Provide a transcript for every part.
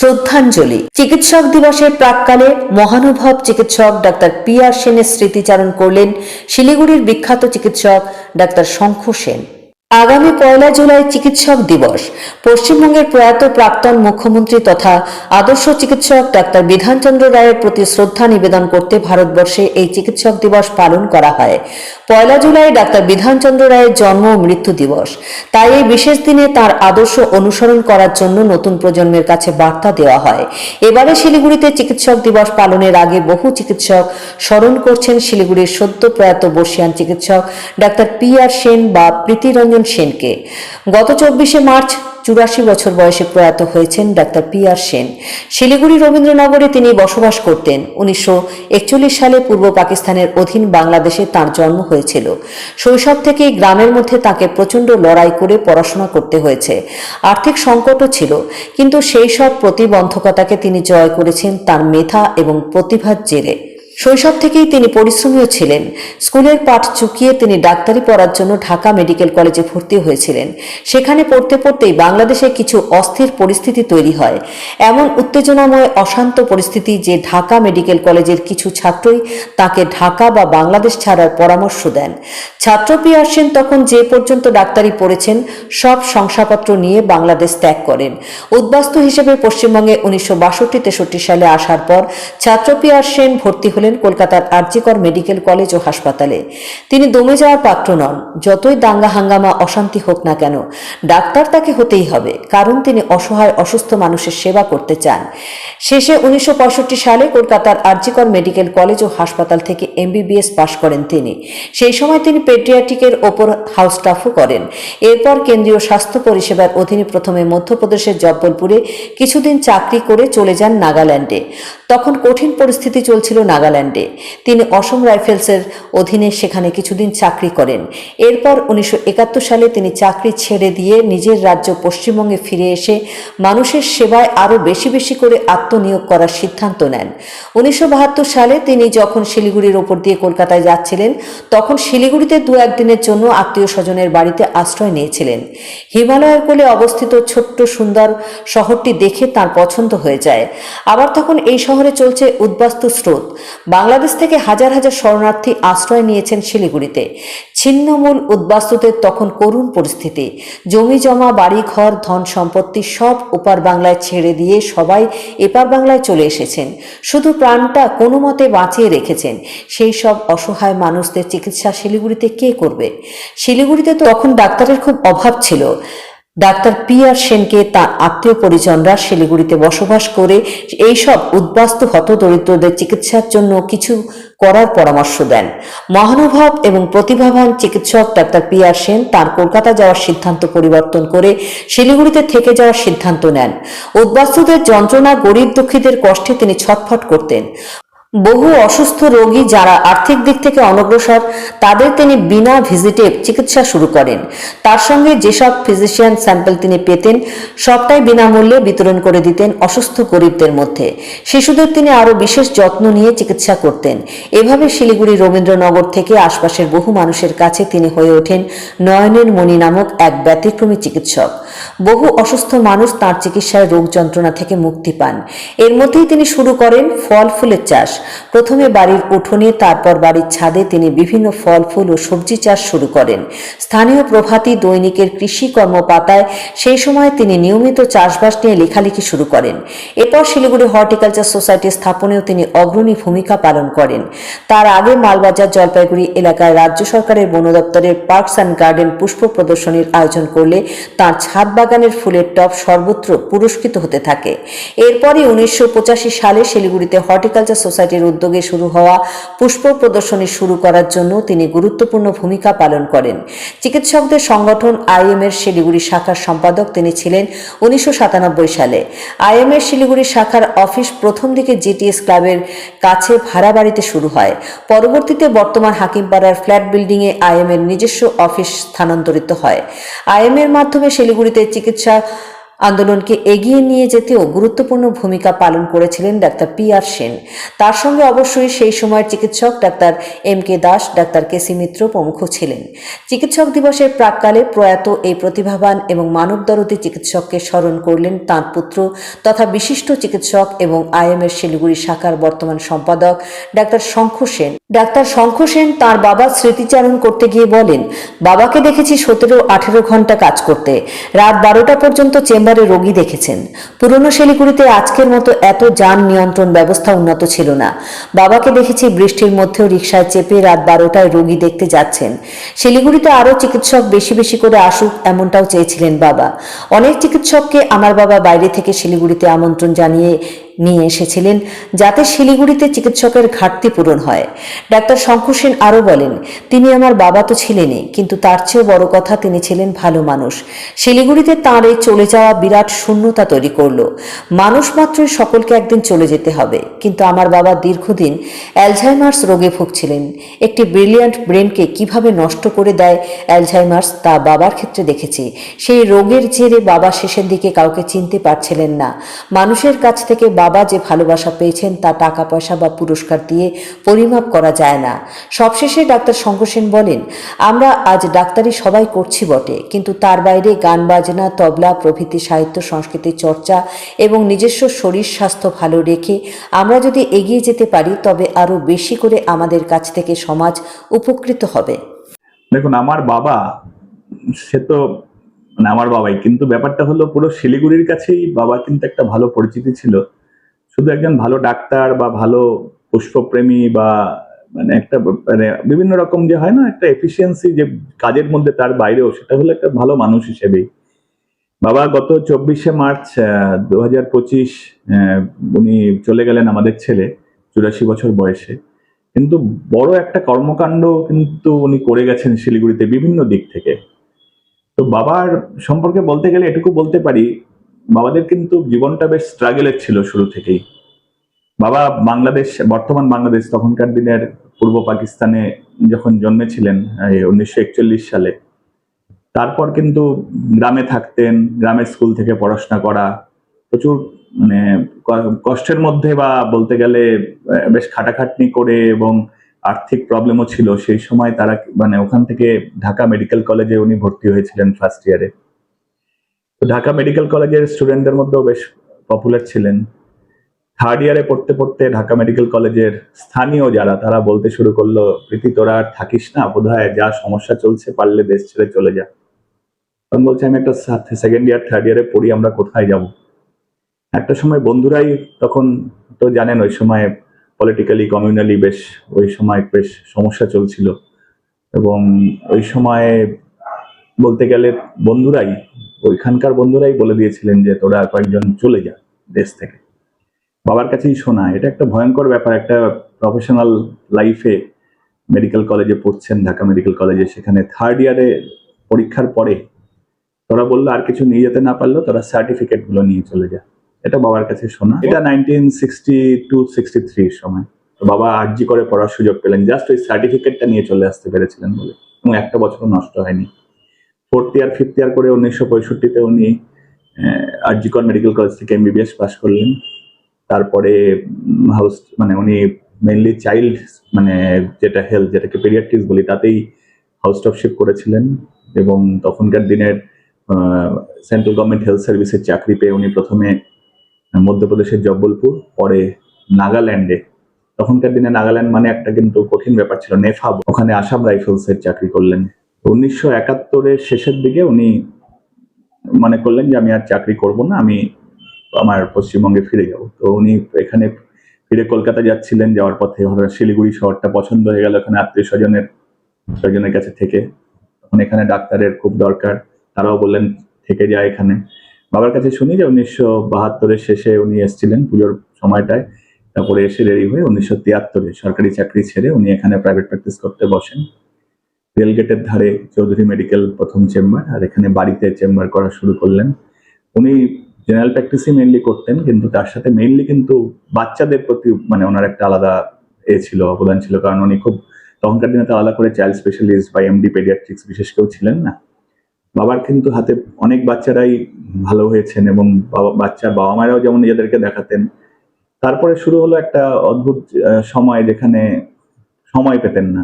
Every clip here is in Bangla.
শ্রদ্ধাঞ্জলি। চিকিৎসক দিবসের প্রাককালে মহানুভব চিকিৎসক ডাক্তার পি আর সেনের স্মৃতিচারণ করলেন শিলিগুড়ির বিখ্যাত চিকিৎসক ডাক্তার শঙ্খ সেন। আগামী পয়লা জুলাই চিকিৎসক দিবস। পশ্চিমবঙ্গের প্রয়াত প্রাক্তন মুখ্যমন্ত্রী তথা আদর্শ চিকিৎসক ডাক্তার বিধানচন্দ্র রায়ের প্রতি শ্রদ্ধা নিবেদন করতে ভারতবর্ষে এই চিকিৎসক দিবস পালন করা হয়। পয়লা জুলাই ডাক্তার বিধানচন্দ্র রায়ের জন্ম ও মৃত্যু দিবস। তাই এই বিশেষ দিনে তার আদর্শ অনুসরণ করার জন্য নতুন প্রজন্মের কাছে বার্তা দেওয়া হয়। এবারে শিলিগুড়িতে চিকিৎসক দিবস পালনের আগে বহু চিকিৎসক স্মরণ করছেন শিলিগুড়ির সদ্য প্রয়াত বর্ষিয়ান চিকিৎসক ডাক্তার পি আর সেন বা প্রীতিরঞ্জন সেনকে। গত চব্বিশে মার্চ চুরাশি বছর বয়সে প্রয়াত হয়েছেন doctor P R Sen. Siliguri রবীন্দ্রনগরে তিনি বসবাস করতেন। উনিশশো একচল্লিশ সালে পূর্ব পাকিস্তানের অধীন বাংলাদেশে তার জন্ম হয়েছিল। শৈশব থেকেই গ্রামের মধ্যে তাকে প্রচণ্ড লড়াই করে পড়াশোনা করতে হয়েছে। আর্থিক সংকটও ছিল, কিন্তু সেই সব প্রতিবন্ধকতাকে তিনি জয় করেছেন তার মেধা এবং প্রতিভার জেরে। শৈশব থেকেই তিনি পরিশ্রমীও ছিলেন। স্কুলের পাঠ চুকিয়ে তিনি ডাক্তারি পড়ার জন্য ঢাকা মেডিকেল কলেজে ভর্তি হয়েছিলেন। সেখানে পড়তে পড়তেই বাংলাদেশে কিছু অস্থির পরিস্থিতি তৈরি হয়। এমন উত্তেজনাময়, অশান্ত পরিস্থিতি যে ঢাকা মেডিকেল কলেজের কিছু ছাত্রই তাকে ঢাকা বা বাংলাদেশ ছাড়ার পরামর্শ দেন। ছাত্র পিয়ার সেন তখন যে পর্যন্ত ডাক্তারি পড়েছেন, সব শংসাপত্র নিয়ে বাংলাদেশ ত্যাগ করেন। উদ্বাস্তু হিসেবে পশ্চিমবঙ্গে উনিশশো বাষট্টি তেষট্টি সালে আসার পর ছাত্র পিয়ার সেন ভর্তি হলেন কলকাতার আরজিকর মেডিকেল কলেজ ও হাসপাতালে। তিনি দমে যাওয়ার পাত্র নন। যতই দাঙ্গা হাঙ্গামা অশান্তি হোক না কেন, ডাক্তার তাকে হতেই হবে, কারণ তিনি অসহায়, অসুস্থ মানুষের সেবা করতে চান। শেষে উনিশশো পঁয়ষট্টি সালে কলকাতার আরজিকর মেডিকেল কলেজ ও হাসপাতাল থেকে এমবিবিএস পাশ করেন তিনি। সেই সময় তিনি পেডিয়াট্রিকের ওপর হাউস স্টাফও করেন। এরপর কেন্দ্রীয় স্বাস্থ্য পরিষেবার অধীনে প্রথমে মধ্যপ্রদেশের জব্বলপুরে কিছুদিন চাকরি করে চলে যান নাগাল্যান্ডে। তখন কঠিন পরিস্থিতি চলছিল নাগাল্যান্ডে। তিনি অসম রাইফেলসের অধীনে সেখানে কিছুদিন চাকরি করেন। এরপর উনিশশো একাত্তর সালে তিনি চাকরি ছেড়ে দিয়ে নিজের রাজ্য পশ্চিমবঙ্গে ফিরে এসে মানুষের সেবায় আরও বেশি বেশি করে আত্মনিয়োগ করার সিদ্ধান্ত নেন। উনিশশো বাহাত্তর সালে তিনি যখন শিলিগুড়ির ওপর দিয়ে কলকাতায় যাচ্ছিলেন, তখন শিলিগুড়িতে দু একদিনের জন্য আত্মীয় স্বজনের বাড়িতে আশ্রয় নিয়েছিলেন। হিমালয়ের কোলে অবস্থিত ছোট্ট সুন্দর শহরটি দেখে তার পছন্দ হয়ে যায়। আবার তখন এই শহরে চলছে উদ্বাস্তু স্রোত। বাংলাদেশ থেকে হাজার হাজার শরণার্থী আশ্রয় নিয়েছেন শিলিগুড়িতে। ছিন্নমূল উদ্বাস্তুদের তখন করুণ পরিস্থিতি। জমি জমা বাড়ি ঘর ধন সম্পত্তি সব ওপার বাংলায় ছেড়ে দিয়ে সবাই এপার বাংলায় চলে এসেছেন। শুধু প্রাণটা কোনো মতে বাঁচিয়ে রেখেছেন, সেই সব অসহায় মানুষদের চিকিৎসা শিলিগুড়িতে কে করবে? শিলিগুড়িতে তো তখন ডাক্তারের খুব অভাব ছিল। ডাক্তার পি আর সেনকে তার আত্মীয় পরিজনরা শিলিগুড়িতে বসবাস করে এইসব উদ্বাস্তু হতদরিদ্রদের চিকিৎসার জন্য কিছু করার পরামর্শ দেন। মহানুভব এবং প্রতিভাবান চিকিৎসক ডাক্তার পি আর সেন তার কলকাতা যাওয়ার সিদ্ধান্ত পরিবর্তন করে শিলিগুড়িতে থেকে যাওয়ার সিদ্ধান্ত নেন। উদ্বাস্তুদের যন্ত্রণা গরিব দুঃখীদের কষ্টে তিনি ছটফট করতেন। বহু অসুস্থ রোগী যারা আর্থিক দিক থেকে অনগ্রসর, তাদের তিনি বিনা ভিজিটে চিকিৎসা শুরু করেন। তার সঙ্গে যেসব ফিজিশিয়ান স্যাম্পল তিনি পেতেন, সবটাই বিনামূল্যে বিতরণ করে দিতেন অসুস্থ গরিবদের মধ্যে। শিশুদের তিনি আরও বিশেষ যত্ন নিয়ে চিকিৎসা করতেন। এভাবে শিলিগুড়ি রবীন্দ্রনগর থেকে আশপাশের বহু মানুষের কাছে তিনি হয়ে ওঠেন নয়নের মণি নামক এক ব্যতিক্রমী চিকিৎসক। বহু অসুস্থ মানুষ তার চিকিৎসায় রোগ যন্ত্রণা থেকে মুক্তি পান। এর মধ্যেই তিনি শুরু করেন ফল ফুলের চাষ। প্রথমে বাড়ির উঠোনে, তারপর বাড়ির ছাদে তিনি বিভিন্ন ফল, ফুল ও সবজি চাষ শুরু করেন। স্থানীয় প্রভাতী দৈনিকের কৃষি কর্ম পাতায় সেই সময় তিনি নিয়মিত চাষবাস নিয়ে লেখালেখি শুরু করেন। এরপর শিলিগুড়ি হর্টিকালচার সোসাইটি স্থাপনেও তিনি অগ্রণী ভূমিকা পালন করেন। তার আগে মালবাজার জলপাইগুড়ি এলাকায় রাজ্য সরকারের বন দপ্তরের পার্কস অ্যান্ড গার্ডেন পুষ্প প্রদর্শনীর আয়োজন করলে তার ছাদ বাগানের ফুলের টব সর্বত্র পুরস্কৃত হতে থাকে। এরপরই উনিশশো পঁচাশি সালে শিলিগুড়িতে হর্টিকালচার সোসাইটির উদ্যোগে শুরু হওয়া পুষ্প প্রদর্শনী শুরু করার জন্য তিনি গুরুত্বপূর্ণ ভূমিকা পালন করেন। চিকিৎসকদের সংগঠন আইএম এর শিলিগুড়ি শাখার সম্পাদক তিনি ছিলেন উনিশশো সাতানব্বই সালে। আইএম এর শিলিগুড়ি শাখার অফিস প্রথম দিকে জিটিএস ক্লাবের কাছে ভাড়া বাড়িতে শুরু হয়। পরবর্তীতে বর্তমান হাকিমপাড়ার ফ্ল্যাট বিল্ডিংয়ে আইএম এর নিজস্ব অফিস স্থানান্তরিত হয়। আইএম এর মাধ্যমে শিলিগুড়িতে চিকিৎসা আন্দোলনকে এগিয়ে নিয়ে যেতেও গুরুত্বপূর্ণ ভূমিকা পালন করেছিলেন ডাক্তার পি আর সেন। তার সঙ্গে অবশ্যই সেই সময়ের চিকিৎসক doctor M K Das, doctor K C Mitra প্রমুখ ছিলেন। চিকিৎসক দিবসের প্রাককালে প্রয়াত এই প্রতিভাবান এবং মানবদরদী চিকিৎসককে স্মরণ করলেন তাঁর পুত্র তথা বিশিষ্ট চিকিৎসক এবং আইএমএস শিলিগুড়ি শাখার বর্তমান সম্পাদক ডাক্তার শঙ্খ সেন। ডাক্তার শঙ্খ সেন তাঁর বাবার স্মৃতিচারণ করতে গিয়ে বলেন, বাবাকে দেখেছি সতেরো আঠেরো ঘণ্টা কাজ করতে। রাত বারোটা পর্যন্ত চেম্বারে রোগী দেখেছেন। পুরনো শিলিগুড়িতে আজকের মতো এত যান নিয়ন্ত্রণ ব্যবস্থা উন্নত ছিল না। বাবাকে দেখেছি বৃষ্টির মধ্যেও রিক্সায় চেপে রাত বারোটায় রোগী দেখতে যাচ্ছেন। শিলিগুড়িতে আরও চিকিৎসক বেশি বেশি করে আসুক এমনটাও চেয়েছিলেন বাবা। অনেক চিকিৎসককে আমার বাবা বাইরে থেকে শিলিগুড়িতে আমন্ত্রণ জানিয়ে নিয়ে এসেছিলেন যাতে শিলিগুড়িতে চিকিৎসকের ঘাটতি পূরণ হয়। ডাক্তার শঙ্কর সেন আরও বলেন, তিনি আমার বাবা তো ছিলেনই, কিন্তু তার চেয়েও বড় কথা তিনি ছিলেন ভালো মানুষ। শিলিগুড়িতে তাঁর এই চলে যাওয়া বিরাট শূন্যতা তৈরি করল। মানুষ মাত্রই সকলকে একদিন চলে যেতে হবে, কিন্তু আমার বাবা দীর্ঘদিন অ্যালঝাইমার্স রোগে ভুগছিলেন। একটি ব্রিলিয়ান্ট ব্রেনকে কীভাবে নষ্ট করে দেয় অ্যালঝাইমার্স তা বাবার ক্ষেত্রে দেখেছি। সেই রোগের জেরে বাবা শেষের দিকে কাউকে চিনতে পারছিলেন না। মানুষের কাছ থেকে বাবা যে ভালোবাসা পেয়েছেন তা টাকা, পয়সা বা পুরস্কার দিয়ে পরিমাপ করা যায় না। সবশেষে ডাক্তার শঙ্কর বলেন, আমরা আজ ডাক্তারি সবাই করছি বটে, কিন্তু তার বাইরে গান বাজনা, তবলা, প্রভৃতি সাহিত্য, সংস্কৃতির চর্চা এবং নিজস্ব শরীর, স্বাস্থ্য ভালো রেখে আমরা যদি এগিয়ে যেতে পারি, তবে আরও বেশি করে আমাদের কাছ থেকে সমাজ উপকৃত হবে। দেখুন, আমার বাবা, সে তো মানে আমার বাবাই, কিন্তু ব্যাপারটা হলো পুরো শিলিগুড়ির কাছেই বাবা কিন্তু একটা ভালো পরিচিতি ছিল। শুধু একজন ভালো ডাক্তার বা ভালো পুষ্পপ্রেমী বা মানে একটা মানে বিভিন্ন রকম যে হয় না, একটা এফিসিয়েন্সি যে কাজের মধ্যে তার বাইরেও, সেটা হলো একটা ভালো মানুষ হিসেবেই। বাবা গত চব্বিশে মার্চ দু হাজার পঁচিশ উনি চলে গেলেন আমাদের ছেলে, চুরাশি বছর বয়সে। কিন্তু বড় একটা কর্মকাণ্ড কিন্তু উনি করে গেছেন শিলিগুড়িতে বিভিন্ন দিক থেকে। তো বাবার সম্পর্কে বলতে গেলে এটুকু বলতে পারি বাবাদের কিন্তু জীবনটা বেশ স্ট্রাগলের ছিল শুরু থেকেই। বাবা বাংলাদেশ, বর্তমান বাংলাদেশ তখনকার দিনের পূর্ব পাকিস্তানে যখন জন্মেছিলেন উনিশশো একচল্লিশ সালে, তারপর কিন্তু গ্রামে থাকতেন, গ্রামের স্কুল থেকে পড়াশোনা করা, প্রচুর মানে কষ্টের মধ্যে বা বলতে গেলে বেশ খাটাখাটনি করে এবং আর্থিক প্রবলেমও ছিল। সেই সময় তারা মানে ওখান থেকে ঢাকা মেডিকেল কলেজে উনি ভর্তি হয়েছিলেন ফার্স্ট ইয়ারে ঢাকা মেডিকেল কলেজের স্টুডেন্টদের মধ্যেও বেশ পপুলার ছিলেন। থার্ড ইয়ারে পড়তে পড়তে ঢাকা মেডিকেল কলেজের স্থানীয় যারা, তারা বলতে শুরু করল, প্রীতি, তোরা আর থাকিস না, বোধহয় যা সমস্যা চলছে পারলে দেশ ছেড়ে চলে যা। তখন বলছে, আমি একটা সেকেন্ড ইয়ার থার্ড ইয়ারে পড়ি, আমরা কোথায় যাব? একটা সময় বন্ধুরাই তখন তো জানেন, ওই সময় পলিটিক্যালি কমিউনালি বেশ, ওই সময় বেশ সমস্যা চলছিল। এবং ওই সময় বলতে গেলে বন্ধুরাই ওইখানকার বন্ধুরাই বলে দিয়েছিলেন যে তোরা কয়েকজন চলে যা দেশ থেকে। বাবার কাছেই শোনা, এটা একটা ভয়ঙ্কর ব্যাপার, একটা প্রফেশনাল লাইফে মেডিকেল কলেজে পড়ছেন, ঢাকা মেডিকেল কলেজে সেখানে থার্ড ইয়ারে পরীক্ষার পরে তোরা বলল, আর কিছু নিয়ে যেতে না পারল তোরা সার্টিফিকেটগুলো নিয়ে চলে যা। এটা বাবার কাছে শোনা। এটা নাইনটিন সিক্সটি টু সিক্সটি থ্রির সময় বাবা আর্জি করে পড়ার সুযোগ পেলেন জাস্ট ওই সার্টিফিকেটটা নিয়ে চলে আসতে পেরেছিলেন বলে। এবং একটা বছর নষ্ট হয়নি। ফোর্থ ইয়ার ফিফথ ইয়ার করে উনিশশো পঁয়ষট্টিতে উনি আরজিকর মেডিকেল কলেজ থেকে এমবিবিএস পাশ করলেন। তারপরে হাউস মানে উনি মেনলি চাইল্ড মানে যেটা হেলথ যেটাকে পেরিয়াট্রিক্স বলি, তাতেই হাউস স্টপশিপ করেছিলেন এবং তখনকার দিনের সেন্ট্রাল গভর্নমেন্ট হেলথ সার্ভিসের চাকরি পেয়ে উনি প্রথমে মধ্যপ্রদেশের জব্বলপুর, পরে নাগাল্যান্ডে। তখনকার দিনে নাগাল্যান্ড মানে একটা কিন্তু কঠিন ব্যাপার ছিল, নেফাব। ওখানে আসাম রাইফেলসের চাকরি করলেন। উনিশশো একাত্তরের শেষের দিকে উনি মনে করলেন যে আমি আর চাকরি করব না, আমি আমার পশ্চিমবঙ্গে ফিরে যাব। তো উনি এখানে ফিরে কলকাতা যাচ্ছিলেন, যাওয়ার পথে হঠাৎ শিলিগুড়ি শহরটা পছন্দ হয়ে গেল এখানে আত্মীয় স্বজনের স্বজনের কাছে থেকে। তখন এখানে ডাক্তারের খুব দরকার, তারাও বললেন থেকে যায় এখানে। বাবার কাছে শুনি যে উনিশশো বাহাত্তরের শেষে উনি এসেছিলেন পুজোর সময়টায়, তারপরে এসে রেডি হয়ে উনিশশো তিয়াত্তরে সরকারি চাকরি ছেড়ে উনি এখানে প্রাইভেট প্র্যাকটিস করতে বসেন। রেলগেটের ধারে চৌধুরী মেডিকেল প্রথম চেম্বার আর এখানে বাড়িতে চেম্বার করা শুরু করলেন। উনি জেনারেল প্র্যাকটিসই মেনলি করতেন, কিন্তু তার সাথে মেইনলি কিন্তু বাচ্চাদের প্রতি মানে ওনার একটা আলাদা এ ছিল, অবদান ছিল, কারণ উনি খুব তখনকার দিনে তো আলাদা করে চাইল্ড স্পেশালিস্ট বা এমডি পেডিয়াট্রিক্স বিশেষ কেউ ছিলেন না। বাবার কিন্তু হাতে অনেক বাচ্চারাই ভালো হয়েছেন এবং বাবা বাচ্চার বাবা মায়েরাও যেমন নিজেদেরকে দেখাতেন। তারপরে শুরু হলো একটা অদ্ভুত সময় যেখানে সময় পেতেন না।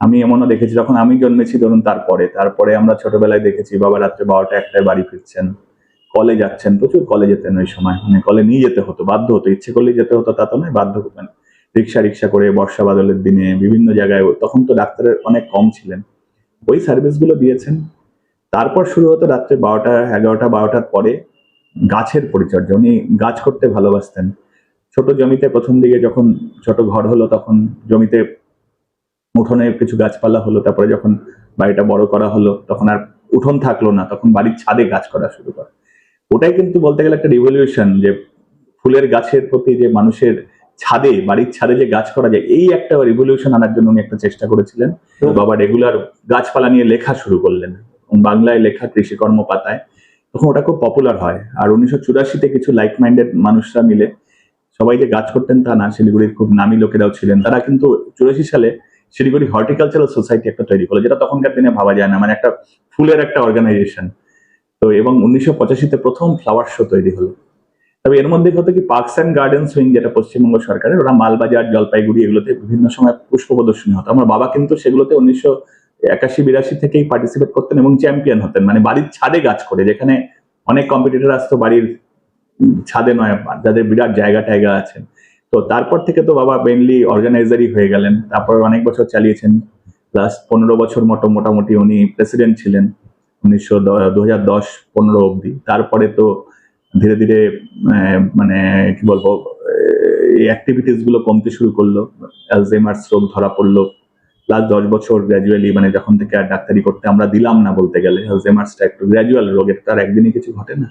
আমি এমনও দেখেছি, যখন আমি জন্মেছি, ধরুন তারপরে। তারপরে আমরা ছোটবেলায় দেখেছি, বাবা রাত্রে বারোটা একটায় বাড়ি ফিরছেন, কলে যাচ্ছেন, প্রচুর কলে যেতেন ওই সময়। মানে কলে নিয়ে যেতে হতো, বাধ্য হতো। ইচ্ছে করলেই যেতে হতো, তা তো নয়, বাধ্য হতেন। রিক্সা রিক্সা করে বর্ষা বাদলের দিনে, বিভিন্ন জায়গায়, তখন তো ডাক্তারের অনেক কম ছিলেন। ওই সার্ভিসগুলো দিয়েছেন। তারপর শুরু হতো রাত্রে বারোটা, এগারোটা, বারোটার পরে গাছের পরিচর্যা। উনি গাছ করতে ভালোবাসতেন। ছোট জমিতে প্রথম দিকে যখন ছোট ঘর হলো, তখন জমিতে উঠোনে কিছু গাছপালা হলো তারপরে যখন বাড়িটা বড় করা হলো তখন আর উঠোন থাকল না তখন বাড়ির ছাদে গাছ করা শুরু করে। ওটাই কিন্তু বলতে গেলে একটা রিভলিউশন যে ফুলের গাছের প্রতি যে মানুষের ছাদে বাড়ির ছাদে যে গাছ করা যায় এই একটা রিভলিউশন আনার জন্য উনি একটা চেষ্টা করেছিলেন। বাবা রেগুলার গাছপালা নিয়ে লেখা শুরু করলেন। বাংলায় লেখা কৃষিকর্ম পাতায় তখন ওটা খুব পপুলার হয়। আর উনিশশো চুরাশিতে কিছু লাইক মাইন্ডেড মানুষরা মিলে সবাই যে গাছ করতেন তা না শিলিগুড়ির খুব নামী লোকেরাও ছিলেন। তারা কিন্তু চুরাশি সালে শিলিগুড়ি হর্টিকালচারাল সোসাইটি একটা তৈরি করল যেটা তখনকার দিনে ভাবা যায় না মানে একটা ফুলের একটা অর্গানাইজেশন তো এবং উনিশশো পঁচাশিতে প্রথম ফ্লাওয়ার শো তৈরি হলো। তবে এর মধ্যে হতো কি পার্কস অ্যান্ড গার্ডেন্স উইং যেটা পশ্চিমবঙ্গ সরকারের, ওরা মালবাজার, জলপাইগুড়ি এগুলোতে বিভিন্ন সময় পুষ্প প্রদর্শনী হতো। আমার বাবা কিন্তু সেগুলোতে উনিশশো একাশি বিরাশি থেকেই পার্টিসিপেট করতেন এবং চ্যাম্পিয়ন হতেন। মানে বাড়ির ছাদে গাছ করে, যেখানে অনেক কম্পিটিটর আসতো বাড়ির ছাদে নয়, যাদের বিরাট জায়গা টায়গা আছে। তো তারপর থেকে তো বাবা মেনলি অর্গানাইজারই হয়ে গেলেন। তারপর অনেক বছর চালিয়েছেন। লাস্ট পনেরো বছর মতো মোটামুটি উনি প্রেসিডেন্ট ছিলেন উনিশশো দু হাজার দশ পনেরো অবধি। তারপরে তো ধীরে ধীরে মানে কি বলব, এই অ্যাক্টিভিটিসগুলো কমতে শুরু করল। অ্যালজেমার্স রোগ ধরা পড়ল। লাস্ট দশ বছর গ্র্যাজুয়ালি মানে যখন থেকে আর ডাক্তারি করতে আমরা দিলাম না বলতে গেলে অ্যালজেমার্সটা একটু গ্র্যাজুয়াল রোগ এটা তার একদিনই কিছু ঘটে না।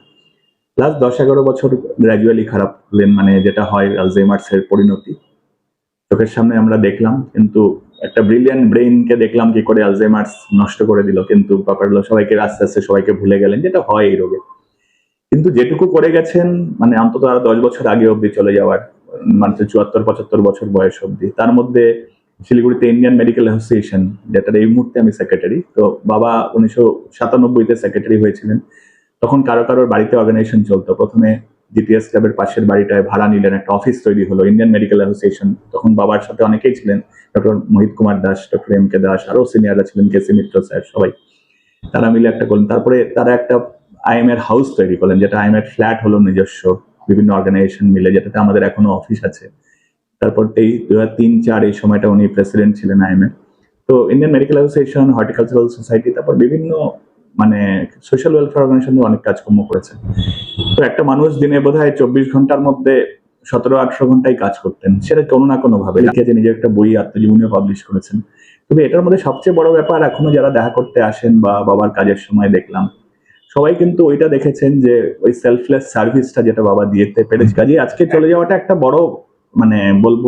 লাস্ট দশ এগারো বছর গ্র্যাজুয়ালি খারাপ হলেন মানে যেটা হয় অ্যালজেমার্স এর পরিণতি। চোখের সামনে আমরা দেখলাম, কিন্তু একটা ব্রিলিয়ান্ট ব্রেইনকে দেখলাম কি করে অ্যালজেমার্স নষ্ট করে দিল, কিন্তু ব্যাপার হলো সবাইকে, আস্তে আস্তে সবাইকে ভুলে গেলেন, যেটা হয় এই রোগে। কিন্তু যেটুকু করে গেছেন মানে অন্তত আরও দশ বছর আগে অবধি চলে যাওয়ার মানে চুয়াত্তর, পঁচাত্তর বছর বয়স অবধি। তার মধ্যে শিলিগুড়িতে ইন্ডিয়ান মেডিকেল অ্যাসোসিয়েশন যেটার এই মুহূর্তে আমি সেক্রেটারি তো বাবা উনিশশো সাতানব্বইতে সেক্রেটারি হয়েছিলেন। তখন কারও কারোর বাড়িতে অর্গানাইজেশন চলতো। প্রথমে জিটিএস ক্লাবের পাশের বাড়িটায় ভাড়া নিলেন, একটা অফিস তৈরি হলো ইন্ডিয়ান মেডিকেল অ্যাসোসিয়েশন তখন বাবার সাথে অনেকেই ছিলেন doctor Mohit Kumar Das doctor M K Das, আরও সিনিয়ররা ছিলেন কেসি মিত্র স্যার সবাই। তারা মিলে একটা করলেন। তারপরে তারা একটা আইএম এর হাউস তৈরি করলেন, যেটা আইএম এর ফ্ল্যাট হলো নিজস্ব, বিভিন্ন অর্গানাইজেশন মিলে, যেটাতে আমাদের এখনও অফিস আছে। তারপর এই দু হাজার তিন চার এই সময়টা উনি প্রেসিডেন্ট ছিলেন আইএম এর তো Indian Medical Association horticultural society তারপর বিভিন্ন মানে সোশ্যাল ওয়েলফেয়ার অর্গানাইজেশন অনেক কাজকর্ম করেছেন তো একটা মানুষ দিনে বোধ হয় চব্বিশ ঘণ্টার মধ্যে সতেরো, আঠারো ঘন্টায় কাজ করতেন। সেটা কোনো না কোনো ভাবে লিখে যে নিজের একটা বই আত্মজীবনীও পাবলিশ করেছেন। তবে এটার মধ্যে সবচেয়ে বড় ব্যাপার, এখনও যারা দেখা করতে আসেন বা বাবার কাজের সময় দেখলাম, সবাই কিন্তু ওইটা দেখেছেন যে ওই সেলফলেস সার্ভিসটা যেটা বাবা দিয়েতে পেরেছে। কাজে আজকে চলে যাওয়াটা একটা বড় মানে বলব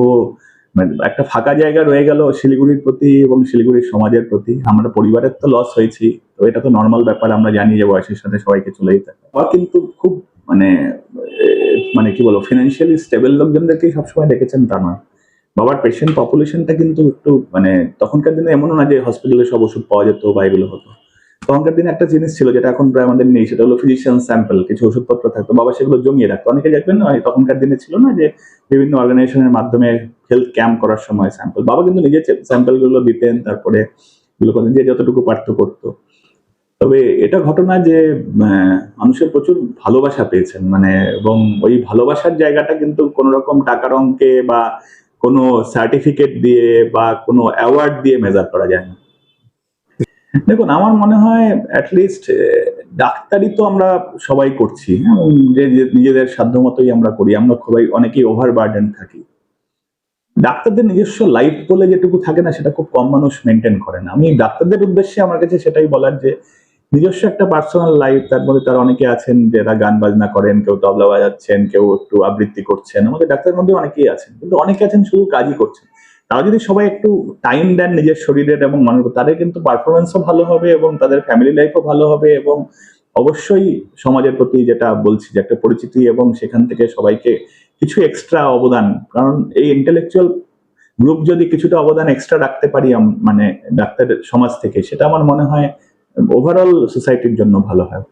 একটা ফাঁকা জায়গা রয়ে গেল শিলিগুড়ির প্রতি এবং শিলিগুড়ির সমাজের প্রতি। আমরা পরিবারের তো লস হয়েছি, তো এটা তো নর্মাল ব্যাপার, আমরা জানি যে বয়সের সাথে সবাইকে চলে যেতে হয়। বাবা কিন্তু খুব মানে মানে কি বলব ফিনান্সিয়ালি স্টেবল লোকজনদেরকেই সবসময় দেখেছেন তা নয়। বাবার পেশেন্ট পপুলেশনটা কিন্তু একটু মানে তখনকার দিনে এমনও না যে হসপিটালে সব ওষুধ পাওয়া যেত বা এগুলো হতো। তখনকার দিনে একটা জিনিস ছিল যেটা এখন প্রায় আমাদের নেই, সেটা হলো ফিজিশিয়ান স্যাম্পল কিছু ওষুধপত্র থাকতো। বাবা সেগুলো জমিয়ে রাখতো। অনেকে দেখবেন তখনকার দিনে ছিল না যে বিভিন্ন অর্গানাইজেশনের মাধ্যমে হেলথ ক্যাম্প করার সময় স্যাম্পল বাবা কিন্তু নিজে স্যাম্পলগুলো দিতেন, তারপরে যে যতটুকু পারতো করতো। তবে এটা ঘটনা যে মানুষের প্রচুর ভালোবাসা পেয়েছেন মানে এবং ওই ভালোবাসার জায়গাটা কিন্তু কোনো রকম টাকার অঙ্কে বা কোনো সার্টিফিকেট দিয়ে বা কোনো অ্যাওয়ার্ড দিয়ে মেজার করা যায় না। দেখুন আমার মনে হয় অ্যাটলিস্ট ডাক্তারি তো আমরা সবাই করছি হ্যাঁ, যে নিজেদের সাধ্য মতোই আমরা করি আমরা সবাই অনেকেই ওভার বার্ডেন থাকি। ডাক্তারদের নিজস্ব লাইফ বলে যেটুকু থাকে না সেটা খুব কম মানুষ মেনটেন করে না। আমি ডাক্তারদের উদ্দেশ্যে আমার কাছে সেটাই বলার যে নিজস্ব একটা পার্সোনাল লাইফ তারপরে তার অনেকে আছেন যারা গান বাজনা করেন কেউ তবলা বাজাচ্ছেন কেউ একটু আবৃত্তি করছেন আমাদের ডাক্তারের মধ্যে অনেকেই আছেন কিন্তু অনেকে আছেন শুধু কাজই করছেন। তারা যদি সবাই একটু টাইম দেন নিজের শরীরের এবং মানুষ, তাদের কিন্তু পারফরমেন্সও ভালো হবে এবং তাদের ফ্যামিলি লাইফও ভালো হবে এবং অবশ্যই সমাজের প্রতি যেটা বলছি যে একটা পরিচিতি এবং সেখান থেকে সবাইকে কিছু এক্সট্রা অবদান। কারণ এই ইন্টেলেকচুয়াল গ্রুপ যদি কিছুটা অবদান এক্সট্রা রাখতে পারি মানে ডাক্তার সমাজ থেকে, সেটা আমার মনে হয় ওভারঅল সোসাইটির জন্য ভালো হয়।